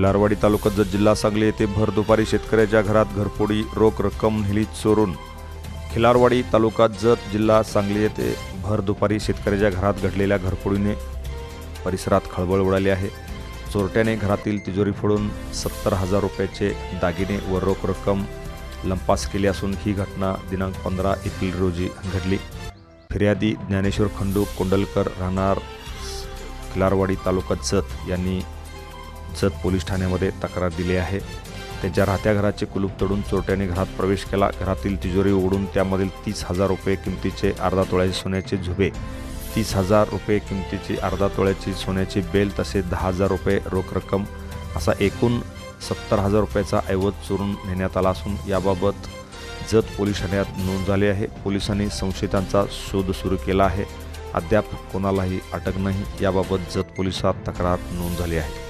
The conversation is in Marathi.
खिलारवाडी तालुक्यात जत जिल्हा सांगली येथे भर दुपारी शेतकऱ्याच्या घरात घरफोडी रोख रक्कम नेली चोरून. खिलारवाडी तालुका जत जिल्हा सांगली येथे भर दुपारी शेतकऱ्याच्या घरात घडलेल्या घरफोडीने परिसरात खळबळ उडाली आहे. चोरट्याने घरातील तिजोरी फोडून सत्तर हजार रुपयाचे दागिने व रोख रक्कम लंपास केली असून ही घटना दिनांक पंधरा एप्रिल रोजी घडली. फिर्यादी ज्ञानेश्वर खंडू कोंडलकर राहणार खिलारवाडी तालुका जत यांनी जत पोलीस ठाण्यामध्ये तक्रार दिली आहे. त्यांच्या राहत्या घराचे कुलूप तोडून चोरट्याने घरात प्रवेश केला. घरातील तिजोरी उघडून त्यामधील तीस हजार रुपये किमतीचे अर्धा तोळ्याचे सोन्याचे झुबे तीस हजार रुपये किमतीची अर्धा तोळ्याची सोन्याची बेल तसेच दहा हजार रुपये रोख रक्कम असा एकूण सत्तर हजार रुपयाचा ऐवज चोरून नेण्यात आला असून याबाबत जत पोलीस ठाण्यात नोंद झाली आहे. पोलिसांनी संशयितांचा शोध सुरू केला आहे. अद्याप कोणालाही अटक नाही. याबाबत जत पोलिसात तक्रार नोंद झाली आहे.